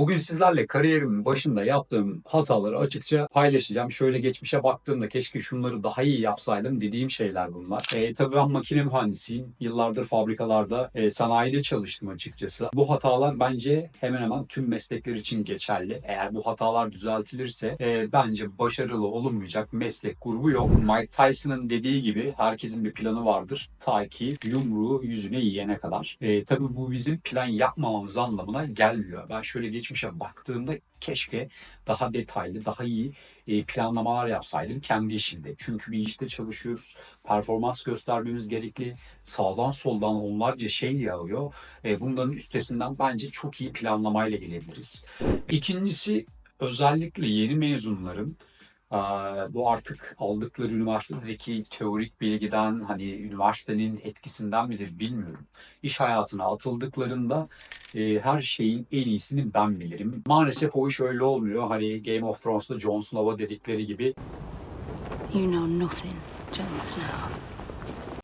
Bugün sizlerle kariyerimin başında yaptığım hataları açıkça paylaşacağım. Şöyle geçmişe baktığımda keşke şunları daha iyi yapsaydım dediğim şeyler bunlar. E, tabii ben makine mühendisiyim. Yıllardır fabrikalarda, e, sanayide çalıştım açıkçası. Bu hatalar bence hemen hemen tüm meslekler için geçerli. Eğer bu hatalar düzeltilirse e, bence başarılı olunmayacak meslek grubu yok. Mike Tyson'ın dediği gibi herkesin bir planı vardır. Ta ki yumruğu yüzüne yiyene kadar. E, tabii bu bizim plan yapmamamız anlamına gelmiyor. Ben şöyle geçmişe baktığımda keşke daha detaylı, daha iyi e, planlamalar yapsaydım kendi işimde. Çünkü bir işte çalışıyoruz. Performans göstermemiz gerekli. Sağdan soldan onlarca şey yağıyor. E, bunların üstesinden bence çok iyi planlamayla gelebiliriz. İkincisi özellikle yeni mezunların Aa, bu artık aldıkları üniversitedeki teorik bilgiden hani üniversitenin etkisinden midir bilmiyorum. İş hayatına atıldıklarında e, her şeyin en iyisini ben bilirim. Maalesef o iş öyle olmuyor. Hani Game of Thrones'ta Jon Snow'a dedikleri gibi You know nothing, Jon Snow.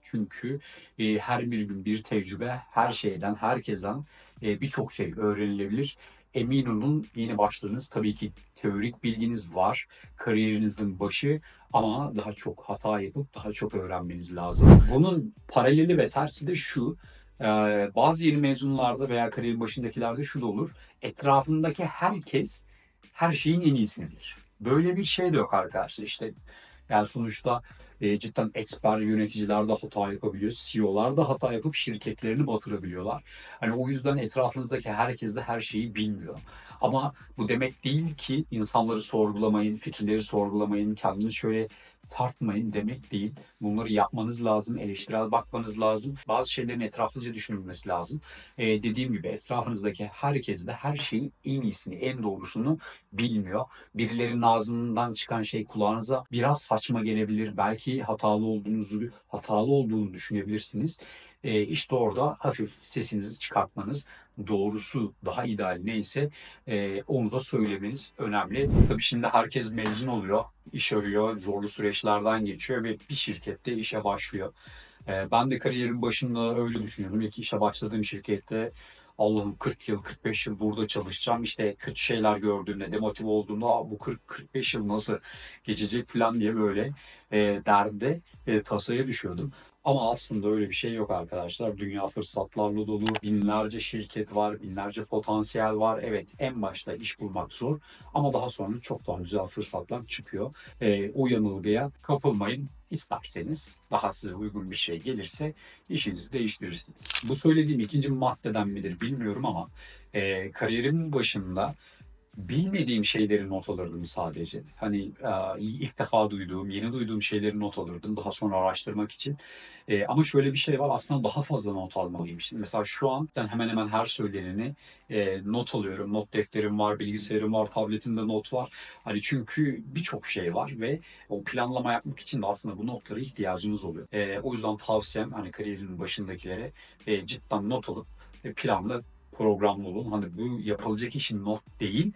çünkü e, her bir gün bir tecrübe her şeyden, herkesten e, birçok şey öğrenilebilir. Emin olun yeni başladınız. Tabii ki teorik bilginiz var. Kariyerinizin başı ama daha çok hata yapıp daha çok öğrenmeniz lazım. Bunun paraleli ve tersi de şu. E, bazı yeni mezunlarda veya kariyerin başındakilerde şu da olur. Etrafındaki herkes her şeyin en iyisini. Böyle bir şey de yok arkadaşlar. İşte yani sonuçta e, cidden eksper yöneticiler de hata yapabiliyor. CEO'lar da hata yapıp şirketlerini batırabiliyorlar. Hani o yüzden etrafınızdaki herkes de her şeyi bilmiyor. Ama bu demek değil ki insanları sorgulamayın, fikirleri sorgulamayın, kendinizi şöyle tartmayın demek değil. Bunları yapmanız lazım, eleştirel bakmanız lazım. Bazı şeylerin etraflıca düşünülmesi lazım. Ee, dediğim gibi etrafınızdaki herkes de her şeyin en iyisini, en doğrusunu bilmiyor. Birilerinin ağzından çıkan şey kulağınıza biraz saçma gelebilir. Belki hatalı olduğunuzu, hatalı olduğunu düşünebilirsiniz. Ee, işte orada hafif sesinizi çıkartmanız, doğrusu daha ideal neyse e, onu da söylemeniz önemli. Tabii şimdi herkes mezun oluyor, iş arıyor, zorlu süreçlerden geçiyor ve bir şirkette işe başlıyor. Ee, ben de kariyerin başında öyle düşünüyordum. İlk işe başladığım şirkette Allah'ım 40 yıl, 45 yıl burada çalışacağım. İşte kötü şeyler gördüğümde, demotive olduğumda "Aa, bu 40-45 yıl nasıl geçecek falan diye böyle e, derde, e, tasaya düşüyordum. Ama aslında öyle bir şey yok arkadaşlar. Dünya fırsatlarla dolu, binlerce şirket var, binlerce potansiyel var. Evet en başta iş bulmak zor ama daha sonra çok daha güzel fırsatlar çıkıyor. E, o yanılgıya kapılmayın. İsterseniz daha size uygun bir şey gelirse işinizi değiştirirsiniz. Bu söylediğim ikinci maddeden midir bilmiyorum ama e, kariyerimin başında bilmediğim şeyleri not alırdım sadece. Hani e, ilk defa duyduğum, yeni duyduğum şeyleri not alırdım daha sonra araştırmak için. E, ama şöyle bir şey var aslında daha fazla not almalıyım. Şimdi mesela şu an ben hemen hemen her söyleneni e, not alıyorum. Not defterim var, bilgisayarım var, tabletimde not var. Hani çünkü birçok şey var ve o planlama yapmak için de aslında bu notlara ihtiyacınız oluyor. E, o yüzden tavsiyem hani kariyerinin başındakilere e, cidden not alıp e, planla programlı olun. Hani bu yapılacak işin not değil,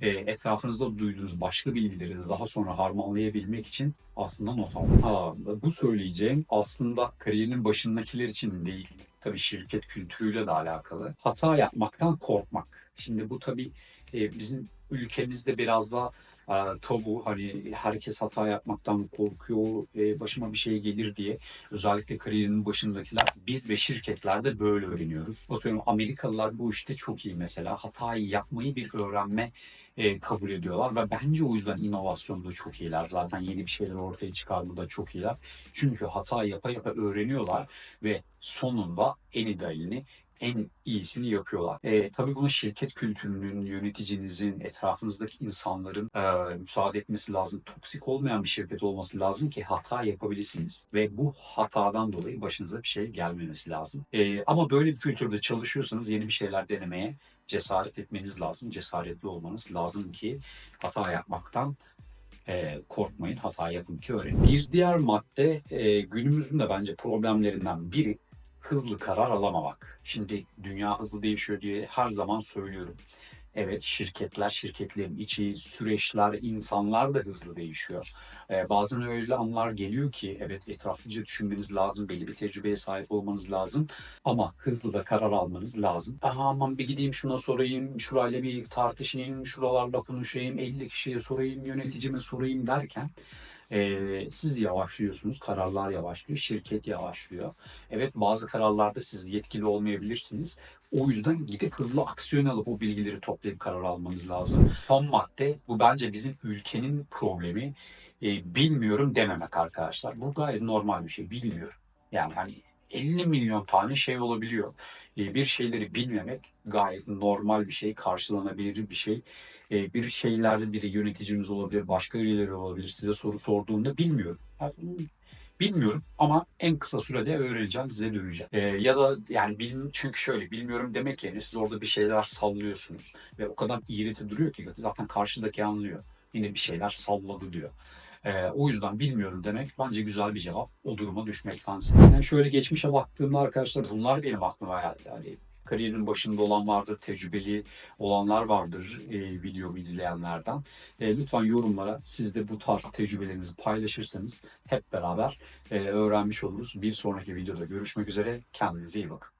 e, etrafınızda duyduğunuz başka bilgileri daha sonra harmanlayabilmek için aslında not alın. Ha, bu söyleyeceğim aslında kariyerinin başındakiler için değil. Tabii şirket kültürüyle de alakalı. Hata yapmaktan korkmak. Şimdi bu tabii e, bizim ülkemizde biraz da e, tabu. Hani herkes hata yapmaktan korkuyor, e, başıma bir şey gelir diye. Özellikle kariyerinin başındakiler biz ve şirketlerde böyle öğreniyoruz. Atıyorum Amerikalılar bu işte çok iyi mesela. Hatayı yapmayı bir öğrenme e, kabul ediyorlar ve bence o yüzden inovasyonda çok iyiler. Zaten yeni bir şeyler ortaya çıkarmada çok iyiler. Çünkü hata yapa yapa öğreniyorlar ve sonunda en idealini en iyisini yapıyorlar. E, tabii buna şirket kültürünün, yöneticinizin, etrafınızdaki insanların e, müsaade etmesi lazım. Toksik olmayan bir şirket olması lazım ki hata yapabilirsiniz. Ve bu hatadan dolayı başınıza bir şey gelmemesi lazım. E, ama böyle bir kültürde çalışıyorsanız yeni bir şeyler denemeye cesaret etmeniz lazım. Cesaretli olmanız lazım ki hata yapmaktan e, korkmayın. Hata yapın ki öğrenin. Bir diğer madde e, günümüzün de bence problemlerinden biri hızlı karar alamamak. Şimdi dünya hızlı değişiyor diye her zaman söylüyorum. Evet şirketler, şirketlerin içi, süreçler, insanlar da hızlı değişiyor. Ee, bazen öyle anlar geliyor ki evet etraflıca düşünmeniz lazım, belli bir tecrübeye sahip olmanız lazım ama hızlı da karar almanız lazım. Aha, aman bir gideyim şuna sorayım, şurayla bir tartışayım, şuralarla konuşayım, 50 kişiye sorayım, yöneticime sorayım derken eee, siz yavaşlıyorsunuz, kararlar yavaşlıyor, şirket yavaşlıyor. Evet bazı kararlarda siz yetkili olmayabilirsiniz. O yüzden gidip hızlı aksiyon alıp o bilgileri toplayıp karar almanız lazım. Son madde bu bence bizim ülkenin problemi. E, bilmiyorum dememek arkadaşlar. Bu gayet normal bir şey. Bilmiyorum. Yani hani 50 milyon tane şey olabiliyor. E, bir şeyleri bilmemek gayet normal bir şey, karşılanabilir bir şey. E, bir şeylerde biri yöneticimiz olabilir, başka birileri olabilir. Size soru sorduğunda bilmiyorum. Bilmiyorum ama en kısa sürede öğreneceğim, size döneceğim. Ee, ya da yani bilin, çünkü şöyle bilmiyorum demek yerine siz orada bir şeyler sallıyorsunuz ve o kadar iğreti duruyor ki zaten karşıdaki anlıyor. Yine bir şeyler salladı diyor. Ee, o yüzden bilmiyorum demek bence güzel bir cevap. O duruma düşmektense. Yani şöyle geçmişe baktığımda arkadaşlar bunlar benim aklıma geldi. Hani kariyerin başında olan vardır, tecrübeli olanlar vardır e, videomu izleyenlerden. E, lütfen yorumlara siz de bu tarz tecrübelerinizi paylaşırsanız hep beraber e, öğrenmiş oluruz. Bir sonraki videoda görüşmek üzere. Kendinize iyi bakın.